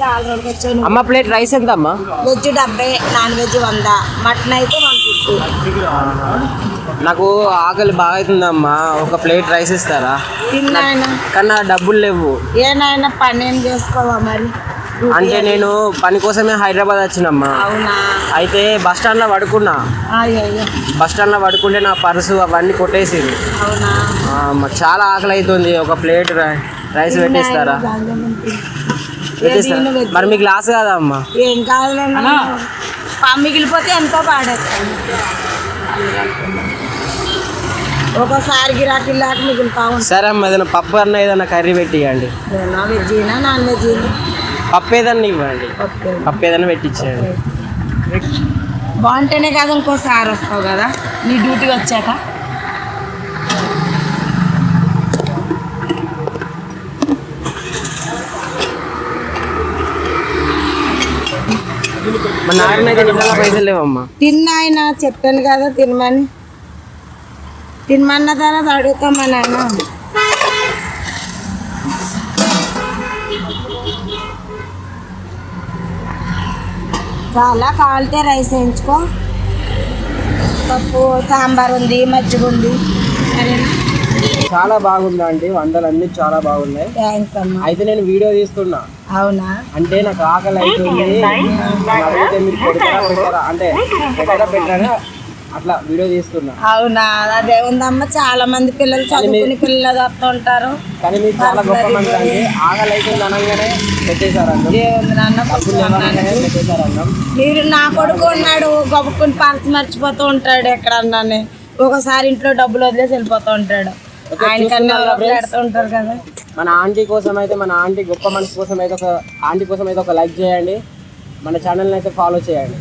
చాలా రోజులు వచ్చాను అమ్మ ప్లేట్ రైస్ ఎంత అమ్మా వెజ్ డెబ్బై నాన్ వెజ్ వంద మటన్ అయితే వన్ ఫిఫ్టీ. నాకు ఆకలి బాగా అవుతుందమ్మా ఒక ప్లేట్ రైస్ ఇస్తారా? తిన్నాయన కానీ నా డబ్బులు లేవు. ఏనాయన పని ఏం చేసుకోవా మరి? అంటే నేను పని కోసమే హైదరాబాద్ వచ్చినమ్మా. అయితే బస్ స్టాండ్లో పడుకున్నా. అయ్యో బస్ స్టాండ్లో పడుకుంటే నా పర్సు అవన్నీ మాకు చాలా ఆకలి అవుతుంది. ఒక ప్లేట్ రైస్ పెట్టిస్తారా? మరి మీకు లాస్ కదా అమ్మా ఏం కాదులేనా మిగిలిపోతే ఎంతో పాడేస్తాను. ఒక్కోసారి గిరాకీ లేక మిగులుతా ఉంటాను సరే అమ్మ ఏదైనా పప్పు అన్న ఏదైనా కర్రీ పెట్టియండి వెజ్నా నాన్ వెజ్ పప్పు ఏదన్నా ఇవ్వండి. పప్పు ఏదైనా పెట్టించేయండి బాగుంటేనే కదా ఇంకోసారి వస్తావు కదా? నీ డ్యూటీ వచ్చాక మా నాయన అయితే నిజంగా పైసలు లేవమ్మా తిన్నాయన చెప్పాను కదా తినమని. తినమన్న తర్వాత అడుగుతామా నాన్న? చాలా కావాలితే రైస్ వేయించుకో. పప్పు సాంబార్ ఉంది మజ్జిగ ఉంది సరేనా? చాలా బాగుందా అండి వంటలు అన్ని చాలా బాగున్నాయి. థ్యాంక్స్ అమ్మా. అయితే నేను వీడియో తీస్తున్నా. అవునా? అంటే నాకు ఆకలి అవుతుంది అడిగితే మీరు పెడతారా పెట్టారా అంటే పెట్టారా పెట్టారా అట్లా వీడియో తీస్తున్నా. అవునా? అదే ఉందమ్మా చాలా మంది పిల్లలు చదువుకుని పిల్లలు వస్తూ ఉంటారు. కానీ మీరు చాలా గొప్ప మంది అండి. ఆకలి అవుతుంది అనగానే మీరు నా కొడుకు ఉన్నాడు. గొప్పకుని పర్స్ మర్చిపోతూ ఉంటాడు ఎక్కడన్నానే. ఒకసారి ఇంట్లో డబ్బులు వదిలేసి వెళ్ళిపోతూ ఉంటాడు. కదా. మన ఆంటీ కోసం అయితే మన ఆంటీ గొప్ప మనిషి కోసం అయితే ఒక ఆంటీ కోసం అయితే ఒక లైక్ చేయండి. మన ఛానల్ని అయితే ఫాలో చేయండి.